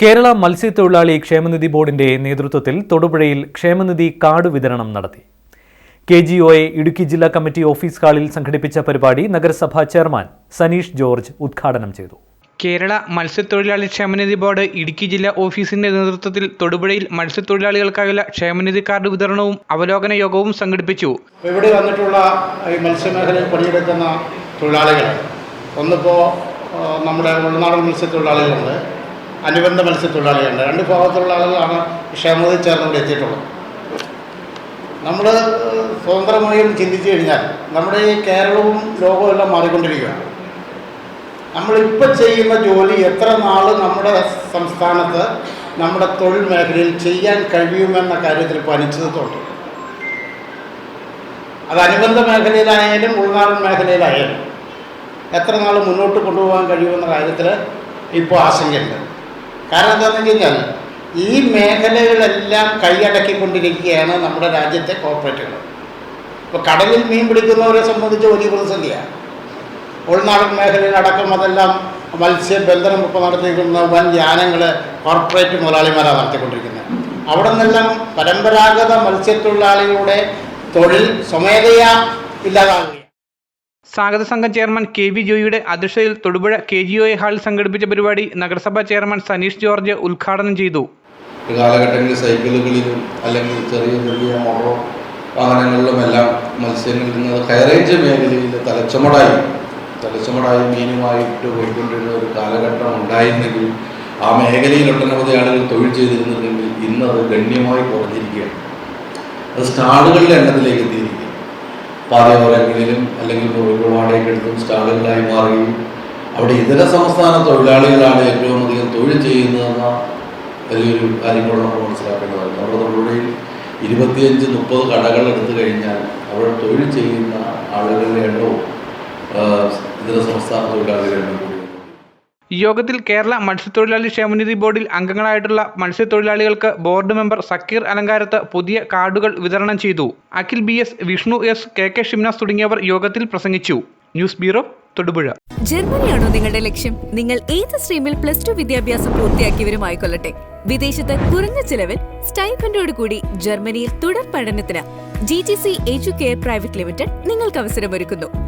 കേരള മത്സ്യത്തൊഴിലാളി ക്ഷേമനിധി ബോർഡിന്റെ നേതൃത്വത്തിൽ തൊടുപുഴയിൽ ക്ഷേമനിധി കാർഡ് വിതരണം നടത്തി. K G O A Idukki ജില്ലാ കമ്മിറ്റി ഓഫീസ് ഹാളിൽ സംഘടിപ്പിച്ച പരിപാടി നഗരസഭാ ചെയർമാൻ സനീഷ് ജോർജ് ഉദ്ഘാടനം ചെയ്തു. കേരള മത്സ്യത്തൊഴിലാളി ക്ഷേമനിധി ബോർഡ് ഇടുക്കി ജില്ലാ ഓഫീസിന്റെ നേതൃത്വത്തിൽ തൊടുപുഴയിൽ മത്സ്യത്തൊഴിലാളികൾക്കായുള്ള ക്ഷേമനിധി കാർഡ് വിതരണവും അവലോകന യോഗവും സംഘടിപ്പിച്ചു. ഇവിടെ വന്നിട്ടുള്ള ഈ മത്സ്യമേഖലയിൽ പണിയെടുക്കുന്ന തൊഴിലാളികൾ ഒന്നിപ്പോൾ ആ, നമ്മുടെ ഉൾനാടൻ മത്സ്യത്തൊഴിലാളികളുണ്ട്. അനുബന്ധ മത്സ്യത്തൊഴിലാളികളുണ്ട്. രണ്ട് ഭാഗത്തുള്ള ആളുകളാണ് ക്ഷേമതയിൽ ചേർന്ന് ഇവിടെ എത്തിയിട്ടുള്ളത്. നമ്മൾ സ്വതന്ത്രമായും ചിന്തിച്ചു കഴിഞ്ഞാൽ നമ്മുടെ ഈ കേരളവും ലോകവും എല്ലാം മാറിക്കൊണ്ടിരിക്കുകയാണ്. നമ്മളിപ്പോൾ ചെയ്യുന്ന ജോലി എത്ര നാൾ നമ്മുടെ സംസ്ഥാനത്ത് നമ്മുടെ തൊഴിൽ മേഖലയിൽ ചെയ്യാൻ കഴിയുമെന്ന കാര്യത്തിൽ അനിശ്ചിതത്വമുണ്ട് അത് അനുബന്ധ മേഖലയിലായാലും ഉൾനാടൻ മേഖലയിലായാലും എത്ര നാൾ മുന്നോട്ട് കൊണ്ടുപോകാൻ കഴിയുമെന്ന കാര്യത്തിൽ ഇപ്പോൾ ആശങ്കയുണ്ട്. കാരണം എന്താണെന്ന് വെച്ച് കഴിഞ്ഞാൽ ഈ മേഖലകളെല്ലാം കൈയടക്കിക്കൊണ്ടിരിക്കുകയാണ് നമ്മുടെ രാജ്യത്തെ കോർപ്പറേറ്റുകൾ ഇപ്പോൾ കടലിൽ മീൻ പിടിക്കുന്നവരെ സംബന്ധിച്ച് വലിയ പ്രതിസന്ധിയാണ് ഉൾനാടൻ മേഖലയിൽ അടക്കം അതെല്ലാം മത്സ്യബന്ധനം ഇപ്പോൾ നടത്തിയിരിക്കുന്ന വൻ യാനങ്ങൾ കോർപ്പറേറ്റ് മുതലാളിമാരാണ് നടത്തിക്കൊണ്ടിരിക്കുന്നത് അവിടെ നിന്നെല്ലാം പരമ്പരാഗത മത്സ്യത്തൊഴിലാളികളുടെ തൊഴിൽ സ്വമേധയാ ഇല്ലാതാകുകയാണ് സ്വാഗത സംഘം ചെയർമാൻ കെ വി ജോയിയുടെ അധ്യക്ഷതയിൽ Thodupuzha K G O A ഹാളിൽ സംഘടിപ്പിച്ച പരിപാടി നഗരസഭാ ചെയർമാൻ സനീഷ് ജോർജ് ഉദ്ഘാടനം ചെയ്തു. കാലഘട്ടങ്ങളിൽ സൈക്കിളുകളിലും അല്ലെങ്കിൽ ചെറിയ ചെറിയ മോട്ടോർ വാഹനങ്ങളിലുമെല്ലാം മത്സ്യങ്ങളിൽ നിന്ന് ഹൈറേഞ്ച് മേഖലയിൽ തലച്ചുമടായി തലച്ചുമടായി മീനുമായിട്ട് പോയിക്കൊണ്ടിരുന്ന ഒരു കാലഘട്ടം ഉണ്ടായിരുന്നെങ്കിൽ ആ മേഖലയിൽ ഒട്ടനവധി ആളുകൾ തൊഴിൽ ചെയ്തിരുന്നില്ലെങ്കിൽ ഇന്ന് അത് ഗണ്യമായി കുറഞ്ഞിരിക്കുകയാണ്. അത് സ്റ്റാളുകളുടെ എണ്ണത്തിലേക്ക് എത്തിയിരിക്കുക പാതയോരങ്ങളിലും അല്ലെങ്കിൽ മുറികൾ വാടകയ്ക്ക് എടുത്തും സ്റ്റാളുകളായി മാറുകയും അവിടെ ഇതര സംസ്ഥാന തൊഴിലാളികളാണ് ഏറ്റവും അധികം തൊഴിൽ ചെയ്യുന്നതെന്ന വലിയൊരു കാര്യം കൂടെ നമ്മൾ മനസ്സിലാക്കേണ്ടതാണ് നമ്മുടെ തൊഴിലുകളിൽ ഇരുപത്തിയഞ്ച് മുപ്പത് കടകൾ എടുത്തു കഴിഞ്ഞാൽ അവിടെ തൊഴിൽ ചെയ്യുന്ന ആളുകളുടെ എണ്ണവും ഇതര സംസ്ഥാന തൊഴിലാളികളുടെ യോഗത്തിൽ കേരള മത്സ്യത്തൊഴിലാളി ക്ഷേമനിധി ബോർഡിൽ അംഗങ്ങളായിട്ടുള്ള മത്സ്യത്തൊഴിലാളികൾക്ക് ബോർഡ് മെമ്പർ സക്കീർ അലങ്കാരത്ത് പുതിയ കാർഡുകൾ വിതരണം ചെയ്തു. Akhil B S Vishnu S K K Shimnas തുടങ്ങിയവർ യോഗത്തിൽ പ്രസംഗിച്ചു. News bureau Thodupuzha. ജർമ്മനിയാണോ നിങ്ങളുടെ ലക്ഷ്യം? നിങ്ങൾ ഏത് സ്ട്രീമിൽ പ്ലസ് ടു വിദ്യാഭ്യാസം പൂർത്തിയാക്കിയവരുമായിക്കൊള്ളട്ടെ വിദേശത്ത് കുറഞ്ഞ ചിലവിൽ സ്റ്റൈഫൻഡോട് കൂടി ജർമ്മനിയിൽ തുടർ പഠനത്തിന്. G T C educare private limited നിങ്ങൾക്ക് അവസരമൊരുക്കുന്നു.